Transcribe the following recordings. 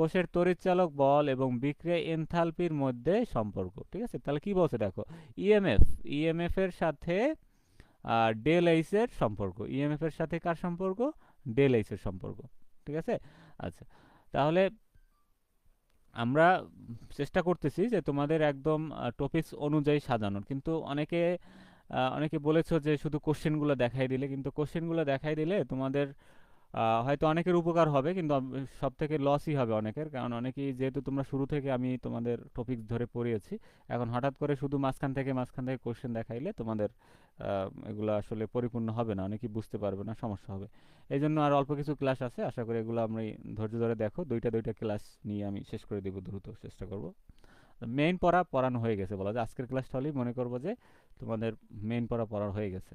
কোষের তড়িৎচালক বল এবং বিক্রিয়া এনথালপির মধ্যে সম্পর্ক, ঠিক আছে? তাহলে কি বলছে দেখো? ইএমএফ ইএমএফ এর সাথে ডেল এইচ এর সম্পর্ক। ইএমএফ এর সাথে কার সম্পর্ক? ডেল এইচ এর সম্পর্ক, ঠিক আছে? আচ্ছা তাহলে আমরা চেষ্টা করতেছি যে তোমাদের একদম টপিকস অনুযায়ী সাজানোর। কিন্তু অনেকে অনেকে বলেছ যে শুধু কোশ্চেনগুলো দেখাই দিলে, কিন্তু কোশ্চেনগুলো দেখাই দিলে তোমাদের হয়তো অনেকের উপকার হবে কিন্তু সব থেকে লসই হবে অনেকের। কারণ অনেকেই যেহেতু তোমরা শুরু থেকে আমি তোমাদের টপিক ধরে পড়িয়েছি, এখন হঠাৎ করে শুধু মাঝখান থেকে মাঝখান থেকে কোশ্চেন দেখাইলে তোমাদের এগুলো আসলে পরিপূর্ণ হবে না, অনেকেই বুঝতে পারবে না, সমস্যা হবে। এই জন্য আর অল্প কিছু ক্লাস আছে, আশা করি এগুলো আমি ধৈর্য ধরে দেখো, দুইটা দুইটা ক্লাস নিয়ে আমি শেষ করে দিব, দ্রুত চেষ্টা করব। মেইন পড়া পড়ানো হয়ে গেছে বলা যায়, আজকের ক্লাসটা হলেই মনে করব যে তোমাদের মেইন পড়া পড়ার হয়ে গেছে।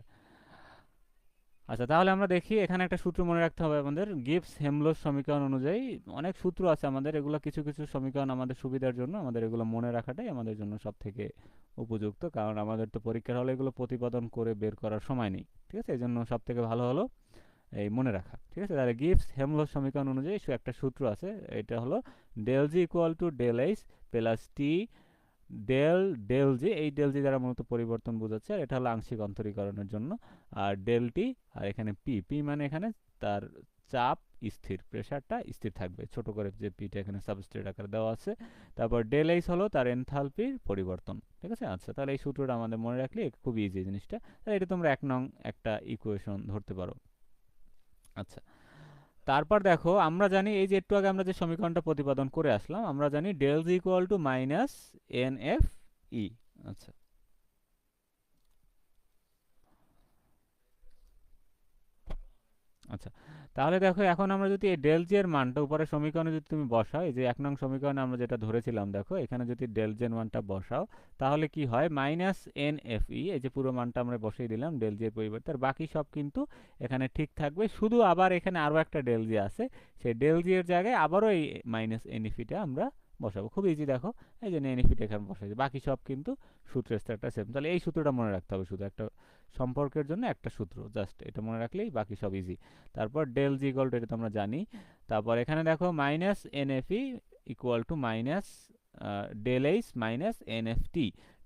আচ্ছা তাহলে আমরা দেখি, এখানে একটা সূত্র মনে রাখতে হবে আমাদের। গিবস হেমলোস সমীকরণ অনুযায়ী অনেক সূত্র আছে আমাদের। এগুলো কিছু কিছু সমীকরণ আমাদের সুবিধার জন্য, আমাদের এগুলো মনে রাখাটাই আমাদের জন্য সব থেকে উপযুক্ত। কারণ আমাদের তো পরীক্ষার হলে এগুলো প্রতিপাদন করে বের করার সময় নেই, ঠিক আছে? এই জন্য সব থেকে ভালো হলো এই মনে রাখা, ঠিক আছে? তাহলে গিবস হেমলোস সমীকরণ অনুযায়ী একটা সূত্র আছে, এটা হলো del G equal to del H plus T del del G এই ডেল জি দ্বারা মূলত পরিবর্তন বোঝাচ্ছে, আর এটা হলো আংশিক অন্তরীকরণের জন্য। আর ডেল টি আর এখানে পি পি মানে এখানে তার চাপ স্থির, প্রেসারটা স্থির থাকবে। ছোট করে যে পিটা এখানে সাবস্ট্রেট আকারে দেওয়া আছে। তারপর ডেল এইচ হলো তার এনথালপির পরিবর্তন, ঠিক আছে? আচ্ছা তাহলে এই সূত্রটা আমাদের মনে রাখলে খুব ইজি জিনিসটা। তাহলে এটা তোমরা এক নং একটা ইকুয়েশন ধরতে পারো। আচ্ছা তারপর দেখো, আমরা জানি এই যে একটু আগে আমরা যে সমীকরণটা প্রতিপাদন করে আসলাম, আমরা জানি del G equal to minus N F E আচ্ছা। আচ্ছা তাহলে দেখো, এখন আমরা যদি এই ডেল জি এর মানটা উপরে সমীকরণে যদি তুমি বসাও, এই যে এক নং সমীকরণে আমরা যেটা ধরেছিলাম, দেখো, এখানে যদি ডেল জের মানটা বসাও, তাহলে কি হয়? মাইনাস এন এফ ই এই যে পুরো মানটা আমরা বসিয়ে দিলাম ডেল জি এর পরিবর্তে, আর বাকি সব কিন্তু এখানে ঠিক থাকবে। শুধু আবার এখানে আরও একটা ডেল জি আছে, সেই ডেল জি এর জায়গায় আবারও এই মাইনাস এন এফ ইটা আমরা বসাবো। খুব ইজি দেখো। এই যে এনইফিটা এখানে বসাইছি বাকি সব কিন্তু সূত্রের একটা সেম তাহলে এই সূত্রটা মনে রাখতে হবে শুধু একটা সম্পর্কের জন্য একটা সূত্র। জাস্ট এটা মনে রাখলেই বাকি সব ইজি তারপর ডেল জি ইকুয়াল টু এটা তো আমরা জানি। তারপর এখানে দেখো minus NFE equal to minus del H minus NFT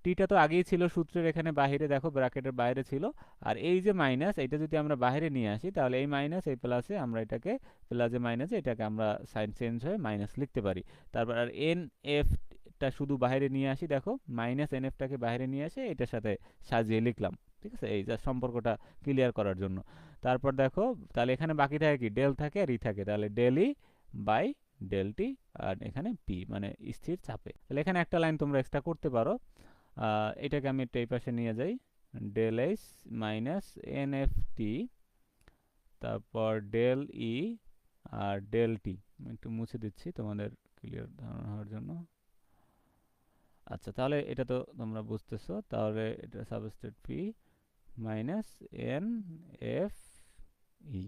theta তো আগেই ছিল সূত্রের এখানে বাইরে দেখো ব্র্যাকেটের বাইরে ছিল। আর এই যে মাইনাস এটা যদি আমরা বাইরে নিয়ে আসি, তাহলে এই মাইনাস এই প্লাসে আমরা এটাকে প্লাসে মাইনাসে এটাকে আমরা সাইন চেঞ্জ হয়ে মাইনাস লিখতে পারি। তারপর আর এন এফটা শুধু বাইরে নিয়ে আসি, দেখো মাইনাস এন এফটাকে বাইরে নিয়ে আসে এটার সাথে সাজিয়ে লিখলাম। ঠিক আছে? এই যা সম্পর্কটা ক্লিয়ার করার জন্য। তারপর দেখো, তাহলে এখানে বাকি থাকে কি? ডেল থাকে আর ই থাকে। তাহলে ডেল বাই ডেল টি আর এখানে পি মানে স্থির চাপে। তাহলে এখানে একটা লাইন তোমরা এক্সট্রা করতে পারো। এটাকে আমি একটু এই পাশে নিয়ে যাই। Del H minus n F T তারপর ডেল ই আর ডেল টি একটু মুছে দিচ্ছি তোমাদের ক্লিয়ার ধারণা হওয়ার জন্য। আচ্ছা তাহলে এটা তো তোমরা বুঝতেছো। তাহলে এটা substitute P minus n F E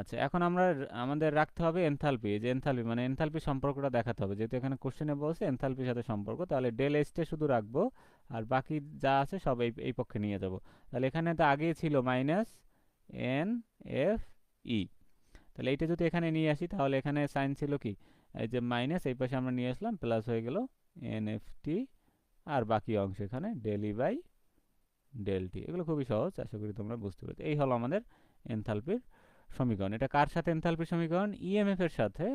আচ্ছা এখন আমরা আমাদের রাখতে হবে এনথালপি যে এনথালপি মানে এনথালপি সম্পর্কটা দেখাতে হবে। যেহেতু এখানে কোশ্চেনে বলছে এনথালপির সাথে সম্পর্ক। তাহলে ডেল এইচটা শুধু রাখব। আর বাকি যা আছে সব এই এই পক্ষে নিয়ে যাব। তাহলে এখানে তো আগেই ছিল মাইনাস এন এফ ই তাহলে এইটা যদি এখানে নিয়ে আসি, তাহলে এখানে সাইন ছিল কি? এই যে মাইনাস এই পাশে আমরা নিয়ে আসলাম প্লাস হয়ে গেল এন এফ টি আর বাকি অংশ এখানে ডেল বাই ডেল টি এগুলো খুবই সহজ, আশা করি তোমরা বুঝতে পেরেছ। এই হলো আমাদের এনথালপির সমীকরণ। এটা কার সাথে এনথালপির সমীকরণ? ইএমএফ এর সাথে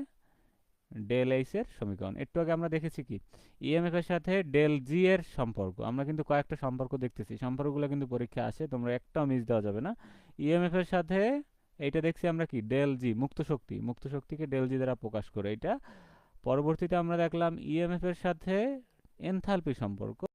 ডেল এইচ এর সমীকরণ। একটু আগে আমরা দেখেছি কি? ইএমএফ এর সাথে ডেল জি এর সম্পর্ক। আমরা কিন্তু কয়েকটা সম্পর্ক দেখতেছি। সম্পর্কগুলো কিন্তু পরীক্ষা আসে, তোমরা একটাও মিস দেওয়া যাবে না। ইএমএফ এর সাথে এইটা দেখছি আমরা কি? ডেল জি মুক্ত শক্তি। মুক্ত শক্তিকে ডেল জি দ্বারা প্রকাশ করে। এটা পরবর্তীতে আমরা দেখলাম ইএমএফ এর সাথে এনথালপি সম্পর্ক।